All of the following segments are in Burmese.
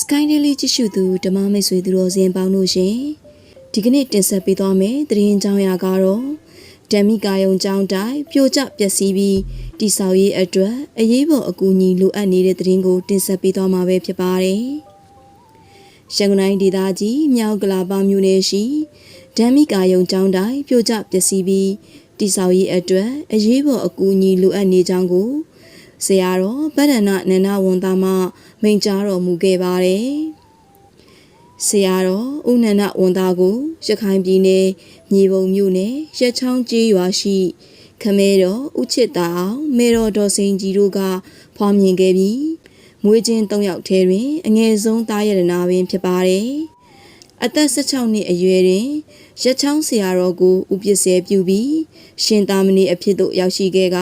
Sky Daily ကြည့်ရှုသူဓမ္မမိတ်ဆွေသူတော်စင်ပေါင်းတို့ရှင်ဒီကနေ့တင်ဆက်ပေးသွားမယ်သတင်းကြောင်းရာကတော့ဓမ္မိကာယုံကျောင်းတိုင်းပြိုကျပျက်စီးပြီးတိဆောက်ရေးအတွက်အရေးပေါ်အကူအညီလိုအပ်နေတဲ့သတင်းကိုတင်ဆက်ပေးသွားမှာပဲဖြစ်ပါတယ်ရန်ကုန်တိုင်းဒေသကြီးမြောက်ကလာပါမြို့နယ်ရှိဓမ္မိကာယုံကျောင်းတိုင်းပြိုကျပျက်စီးပြီးတိဆောက်ရေးအတွက်အရေးပေါ်အကူအညီလိုအပ်နေကြောင်းကို ဆရာတော်ဗဒ္ဒနာနန္ဒဝန်သားမှမိန့်ကြားတော်မူခဲ့ပါတယ်။ဆရာတော်ဦးနန္ဒဝန်သားကိုရခိုင်ပြည်နယ်မြေပုံမြို့နယ်ရက်ချောင်းကြီးရွာရှိခမဲတော်ဦးချစ်တာအောင်မေတော်တော်စိန်ကြီးတို့ကဖွားမြင်ခဲ့ပြီးမွေးချင်း၃ယောက်ထဲတွင် အငယ်ဆုံးသားရတနာပင်ဖြစ်ပါတယ်။အသက်16နှစ်အရွယ်တွင်ရက်ချောင်းဆရာတော်ကိုဥပစ္စေပြုပြီးရှင်သာမဏေအဖြစ်သို့ရောက်ရှိခဲ့က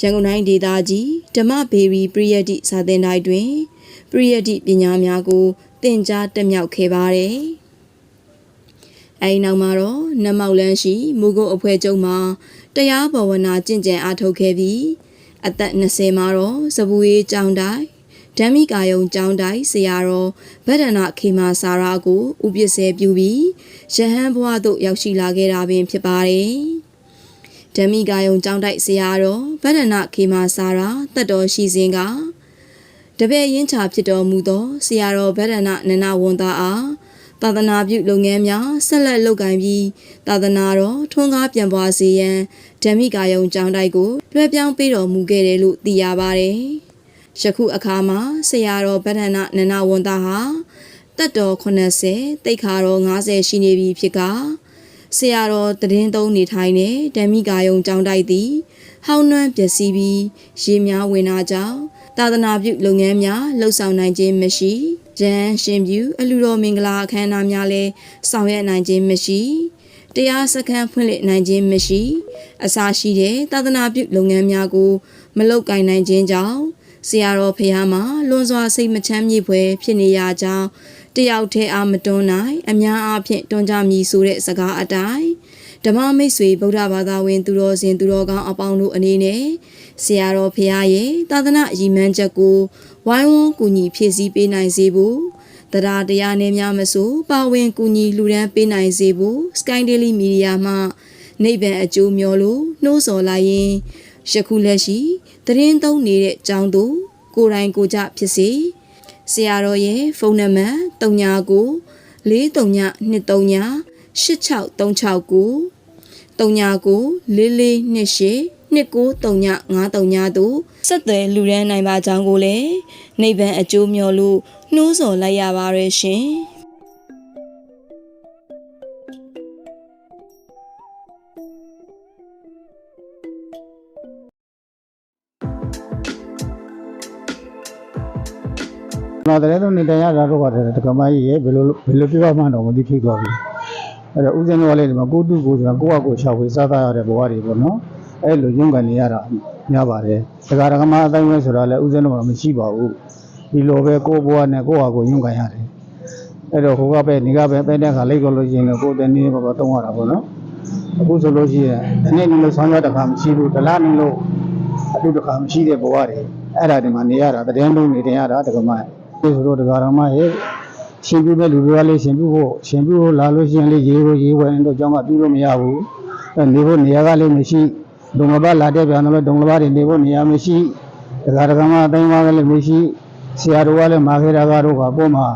ရန်ကုန်တိုင်းဒေသကြီးဓမ္မဘေရီပရိယတ္တိစာသင်တိုင်းတွင်ပရိယတ္တိပညာများကိုသင်ကြားတက်မြောက်ခဲ့ပါတယ်။အဲဒီနောက်မှာတော့နတ်မောက်လန်းရှိမူကုတ်အဖွဲ့ချုပ်မှတရားဘဝနာကျင့်ကြံအားထုတ်ခဲ့ပြီးအသက်20မှာတော့စပူရေးကျောင်းတိုင်းဓမ္မိကာယုံကျောင်းတိုင်းဆရာတော်ဗဒ္ဒနာခေမာစာရာကိုဥပစ္စေပြုပြီးရဟန်းဘဝသို့ရောက်ရှိလာခဲ့တာပင်ဖြစ်ပါတယ်။ ဓမ္မိကာယုံကျောင်းတိုက်ဆရာတော်ဗဒ္ဒနာခေမာစာရာတတ်တော်ရှိစဉ်ကတပည့်ရင်းချဖြစ်တော်မူသောဆရာတော်ဗဒ္ဒနာနန္ဒဝန်သားအားသာသနာပြုလုပ်ငန်းများဆက်လက်လုပ်ကိုင်ပြီးသာသနာတော်ထွန်းကားပြန်ပွားစေရန်ဓမ္မိကာယုံကျောင်းတိုက်ကိုလွှဲပြောင်းပေးတော်မူခဲ့တယ်လို့သိရပါတယ်။ယခုအခါမှာဆရာတော်ဗဒ္ဒနာနန္ဒဝန်သားဟာတတ်တော်80တိတ်ခါတော်90ရှိနေပြီဖြစ်က ဆရာတော်တည်င်းသုံးနေထိုင်တဲ့ဓမ္မိကာယုံကျောင်းတိုက်သည်ဟောင်းနှွမ်းပျက်စီးပြီးရေများဝင်လာကြောင်းသာသနာပြုလုပ်ငန်းများလှုပ်ဆောင်နိုင်ခြင်းမရှိရန်ရှင်ပြူအလူတော်မင်္ဂလာအခမ်းအနားများလည်းဆောင်ရွက်နိုင်ခြင်းမရှိတရားစခန်းဖွင့်လှစ်နိုင်ခြင်းမရှိအစာရှိတဲ့သာသနာပြုလုပ်ငန်းများကို မလုပ်ကိုင်နိုင်ခြင်းကြောင့်ဆရာတော်ဖះမှာလွန်စွာစိတ်မချမ်းမြေ့ဖွယ်ဖြစ်နေရကြောင်းတယောက်တည်းအားမတွန်းနိုင်အများအားဖြင့်တွန်းကြမည်ဆိုတဲ့စကားအတိုင်းဓမ္မမိတ်ဆွေဗုဒ္ဓဘာသာဝင် သူတော်စင်သူတော်ကောင်းအပေါင်းတို့အနေနဲ့ဆရာတော်ဖရာရဲ့သာသနာအကြီးမန်းချက်ကိုဝိုင်းဝန်းကူညီဖြည့်ဆည်းပေးနိုင်စေဖို့တရားတရားနဲ့များမဆိုပါဝင်ကူညီလှူဒန်းပေးနိုင်စေဖို့ Sky Daily Media မှနိဗ္ဗာန်အကျိုးမျှော်လို့နှိုးဆော်လိုက်ရင်ယခုလက်ရှိသတင်းသုံးနေတဲ့အကြောင်းတို့ကိုယ်တိုင်ကိုယ်ကြဖြစ်စေ ဆရာတော်ရဲ့ဖုန်းနံပါတ်39 4323 8639 39 4428 293953တို့ဆက်သွယ်လူရန်နိုင်ပါကြောင်းကိုလည်းနိဗ္ဗာန်အကျိုးမျှော်လို့နှိုးဆော်လိုက်ရပါရရှင်။ နာတဲ့တော့နေတရားရတော့ပါတယ်တက္ကမကြီးရဲ့ဘယ်လိုဘယ်လိုပြပမှန်းတော့မသိဖြစ်သွားပြီအဲ့တော့ဦးဇင်းတို့ကလည်းဒီမှာကိုတုကိုဆိုတာကိုယ့်အကိုချောက်ဝေးစားသားရတဲ့ဘဝတွေပေါ့နော်အဲ့လိုရုန်းကန်နေရတာများပါတယ်တက္ကရာကမအတိုင်းပဲဆိုတာလည်းဦးဇင်းတို့ကမရှိပါဘူးဒီလိုပဲကိုယ့်ဘဝနဲ့ကိုယ့်အကိုရုန်းကန်ရတယ်အဲ့တော့ဟိုကပဲနေကပဲပဲတဲ့ခါလိုက်ကြလို့ရှိရင်လည်းကိုယ်တည်းနေပါပါတုံးရတာပေါ့နော်အခုဆိုလို့ရှိရင်ဒီနေ့နေလို့ဆောင်းရတဲ့ခါမရှိဘူးတလားနေလို့အတူတခါမရှိတဲ့ဘဝတွေအဲ့ဒါဒီမှာနေရတာတည်င်းလုံးနေတင်ရတာတက္ကမဒီ ဆိုတော့ဒကာရမရဲ့ရှင်ပြတဲ့လူတွေကလည်းရှင်ပြဖို့ရှင်ပြဖို့လာလို့ရှိရင်လေရေကိုရေဝယ်တော့ကြောင်းကပြလို့မရဘူးအဲနေဖို့နေရာကလည်းမရှိဒုံလဘလာတဲ့ပြန်တော့ဒုံလဘတွေနေဖို့နေရာမရှိဒကာဒကာမအတိုင်းပါကလည်းမရှိဆရာတော်ကလည်းမာခေတာကတော့ကပို့မှာ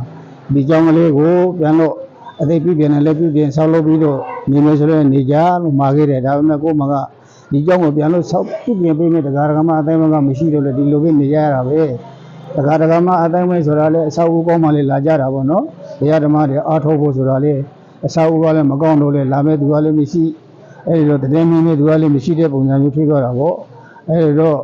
ဒီကြောင်းကလေးကိုပြန်တော့အသိပြပြန်တယ်လည်းပြပြန်ဆောက်လုပ်ပြီးတော့နေမယ်ဆိုတော့နေကြလို့မာခဲ့တယ်ဒါပေမဲ့ကို့မကဒီကြောင်းကိုပြန်လို့ဆောက်ပြပြန်ပေးမယ်ဒကာဒကာမအတိုင်းပါကမရှိတော့လေဒီလိုပဲနေကြရတာပဲ တခါတခါမှအတိုင်းမဲဆိုတာလေအဆောက်အဦကောင်းမှလည်းလာကြတာပေါ့နော်တရားဓမ္မတွေအားထုတ်ဖို့ဆိုတာလေအဆောက်အဦကလည်းမကောင်းတော့လေလာမဲ့သူကလည်းမရှိအဲဒီတော့တည်မင်းနဲ့သူကလည်းမရှိတဲ့ပုံစံမျိုးဖြစ်သွားတာပေါ့အဲဒီတော့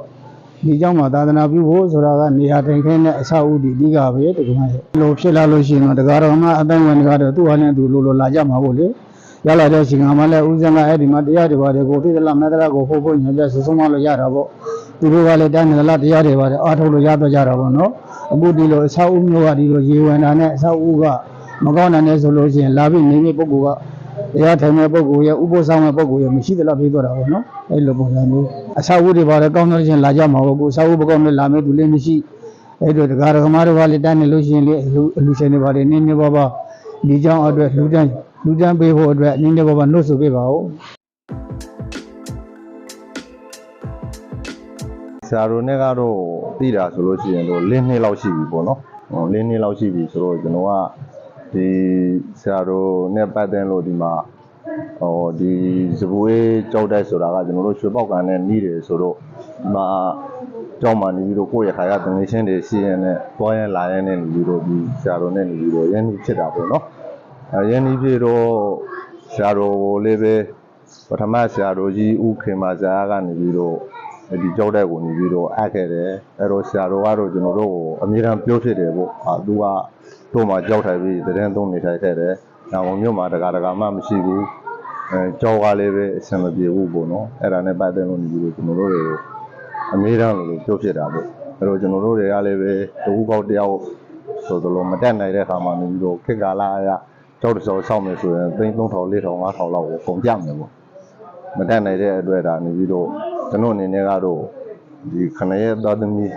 ဒီကြောင့်မှသာသနာပြုဖို့ဆိုတာကနေရာတိုင်ခင်းနဲ့အဆောက်အဦဒီအဓိကပဲတကယ်မှလို့ဖြစ်လာလို့ရှိရင်တော့တကားတော်မှအတိုင်းဝင်ကတော့သူ့ဟာနဲ့သူလိုလိုလာကြမှာပေါ့လေရလာတဲ့ရှင်ကမှလည်းဦးဇင်းကအဲ့ဒီမှာတရားတွေပါတယ်ကိုဖြစ်သလားမဲ့သလားကိုဖို့ဖို့ညွှန်ပြဆဆုံးမလို့ရတာပေါ့ သူတို့ကလည်းတန်းနေလားတရားတွေပါတယ်အားထုတ်လို့ရတော့ကြတာပေါ့နော်။အခုဒီလိုအဆောက်အဦမျိုးကဒီလိုရေဝင်တာနဲ့အဆောက်အဦကမကောင်းတာနဲ့ဆိုလို့ရှိရင်လာပြီးနေတဲ့ပုဂ္ဂိုလ်ကတရားထိုင်တဲ့ပုဂ္ဂိုလ်ရဲ့ဥပ္ပဆောင်တဲ့ပုဂ္ဂိုလ်ရဲ့မရှိသလားဖြစ်သွားတာပေါ့နော်။အဲ့လိုပုံစံမျိုးအဆောက်အဦတွေပါတယ်ကောင်းတော့ချင်းလာကြမှာပေါ့ကိုအဆောက်အဦမကောင်းနဲ့လာမဲ့သူလည်းမရှိအဲ့တော့ဒကာဒကမာတို့ကလည်းတန်းနေလို့ရှိရင်လေအလူအလူရှင်တွေပါတယ်နင်းနေပါပါဒီကြောင့်အတွက်လူတန်းလူတန်းပေးဖို့အတွက်နင်းနေပါပါနှုတ်ဆိုပေးပါဦး ဆရာတို့နဲ့ကတော့တည်တာဆိုလို့ရှိရင်တော့လင်းနှစ်လောက်ရှိပြီပေါ့နော်ဟိုလင်းနှစ်လောက်ရှိပြီဆိုတော့ကျွန်တော်ကဒီဆရာတို့နဲ့ပတ်သက်လို့ဒီမှာဟိုဒီစပူေးကြောက်တိုက်ဆိုတာကကျွန်တော်တို့ရွှေပေါက်ကန်နဲ့နှီးတယ်ဆိုတော့ဒီမှာကြောက်မှနေပြီးတော့ကိုယ့်ရခါရတငယ်ချင်းတွေရှိရင်လည်းတွားရင်လာရင်လည်းနေပြီးတော့ဒီဆရာတို့နဲ့နေပြီးတော့ရင်းနှီးဖြစ်တာပေါ့နော်အဲရင်းနှီးဖြစ်တော့ဆရာတော်ကိုလေးပဲပထမဆရာတော်ကြီးဦးခေမာဇာကနေပြီးတော့ ဒီကြောက်တဲ့ကိုနေပြီးတော့အပ်ခဲ့တယ်အဲ့တော့ဆရာတော်ကတော့ကျွန်တော်တို့ကိုအမြဲတမ်းပြောဖြစ်တယ်ပေါ့အာသူကတို့မှကြောက်ထိုင်ပြီးတရင်သုံးနေထိုင်ခဲ့တယ်နောက်ဘုံမြို့မှာတကာတကာမှမရှိဘူးအဲကြောက်ကလေးပဲအဆင်မပြေဘူးပေါ့နော်အဲ့ဒါနဲ့ပတ်သက်လို့နေပြီးတော့ကျွန်တော်တို့တွေအမြဲတမ်းလို့ပြောဖြစ်တာပေါ့အဲ့တော့ကျွန်တော်တို့တွေကလည်းပဲတဝူကောက်တယောက်ဆိုသလိုမတက်နိုင်တဲ့အခါမှာနေပြီးတော့ခေတ်ကာလအရကြောက်တစောဆောက်မယ်ဆိုရင်သိန်း3000 4000 5000လောက်ကိုကုန်ကြမယ်ပေါ့မတတ်နိုင်တဲ့အတွက်ဒါနေပြီးတော့ ကျွန်တော်အနေနဲ့ကတော့ဒီခဏရဲ့သားသမီး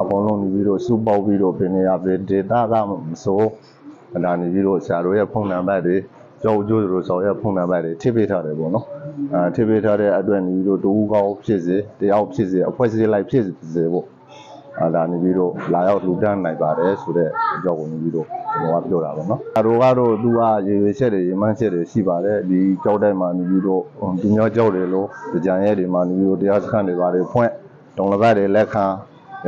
အကုန်လုံးနေပြီးတော့စုပေါက်ပြီးတော့ပြင်နေရပြီဒေတာကမစိုးဒါနေပြီးတော့ဆရာတို့ရဲ့ဖုန်းနံပါတ်တွေကြောက်ကြိုးတို့ဆော်ရဲ့ဖုန်းနံပါတ်တွေထိပေးထားတယ်ပေါ့နော်အဲထိပေးထားတဲ့အတွက်နေပြီးတော့တူကောင်းဖြစ်စေတယောက်ဖြစ်စေအဖွဲ့အစည်းလိုက်ဖြစ်စေပေါ့ အဲဒါနေပြီးတော့လာရောက်လူတန်းနိုင်ပါတယ်ဆိုတဲ့အကြောင်းကိုနေပြီးတော့ကျွန်တော်ကပြောတာပေါ့နော်။အဲတို့ကတော့သူကရေရွေချက်တွေရေမှန်းချက်တွေရှိပါတယ်ဒီကြောက်တိုက်မှာနေပြီးတော့ဒီမျိုးကြောက်တွေလို့ကြံရဲတွေမှာနေပြီးတော့တရားစခန်းတွေပါတယ်ဖွင့်တုံလဘတ်တွေလက်ခံ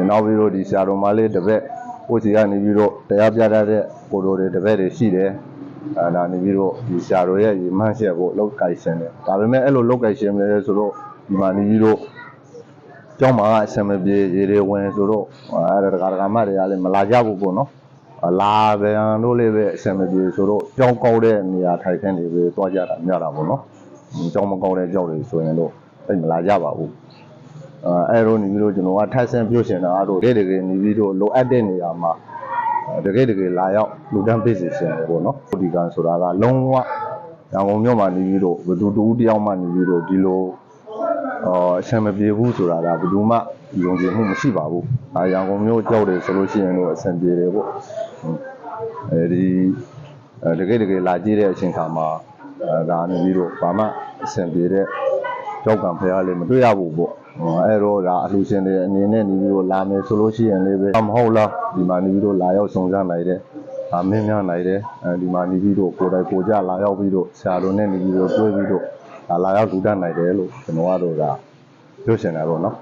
နောက်ပြီးတော့ဒီဆရာတော်မလေးတစ်ပက်ကိုစီကနေပြီးတော့တရားပြတတ်တဲ့ကိုတော်တွေတစ်ပက်တွေရှိတယ်။အဲဒါနေပြီးတော့ဒီဆရာတော်ရဲ့ရေမှန်းချက်ကိုလောက်ကိုက်ရှင်တယ်။ဒါပေမဲ့အဲ့လိုလောက်ကိုက်ရှင်တယ်ဆိုတော့ဒီမှာနေပြီးတော့ ကျောင်းမှာအဆင်မပြေရေတွေဝင်ဆိုတော့အဲ့ဒါတကာတကာမတွေကလည်းမလာကြဘူးပေါ့နော်အလာပြန်လို့လည်းပဲအဆင်မပြေဆိုတော့ကျောင်းကောက်တဲ့နေရာထိုင်ခင်းတွေပဲတွားကြတာများတာပေါ့နော်ကျောင်းမကောက်တဲ့ကျောင်းတွေဆိုရင်တော့အဲ့မလာကြပါဘူးအဲအဲ့တော့နေပြီးတော့ကျွန်တော်ကထပ်ဆန်းပြုတ်ရှင်တာကတော့တကယ်တကယ်နေပြီးတော့လိုအပ်တဲ့နေရာမှာတကယ်တကယ်လာရောက်လူတန်းပေးစီရှင်တယ်ပေါ့နော်ဒီကံဆိုတာကလုံးဝရန်ကုန်မြို့မှာနေပြီးတော့ဘယ်သူတူတယောက်မှနေပြီးတော့ဒီလို အော်အဆင်မပြေဘူးဆိုတာကဘယ်သူမှယုံကြည်မှုမရှိပါဘူး။အာရန်ကုန်မျိုးကြောက်တယ်ဆိုလို့ရှိရင်တော့အဆင်ပြေတယ်ပေါ့။အဲဒီအဲတကယ်တကယ်လာကြည့်တဲ့အချိန်ခါမှာအဲဒါနေပြီးတော့ဘာမှအဆင်ပြေတဲ့ကြောက်ကံဖရားလေးမတွေ့ရဘူးပေါ့။ဟောအဲတော့ဒါအလှရှင်တွေအနေနဲ့နေပြီးတော့လာမယ်ဆိုလို့ရှိရင်လည်းပဲမဟုတ်လားဒီမှာနေပြီးတော့လာရောက်ဆောင်ကြနိုင်တယ်။အာမင်းများနိုင်တယ်အဲဒီမှာနေပြီးတော့ကိုယ်တိုင်ကိုယ်ကြလာရောက်ပြီးတော့ဆရာတော်နဲ့နေပြီးတော့တွေ့ပြီးတော့ဒါ လာရောက်ဒူတတ်နိုင်တယ်လို့ကျွန်တော်ကတော့ဒါပြောရှင်တာပေါ့နော်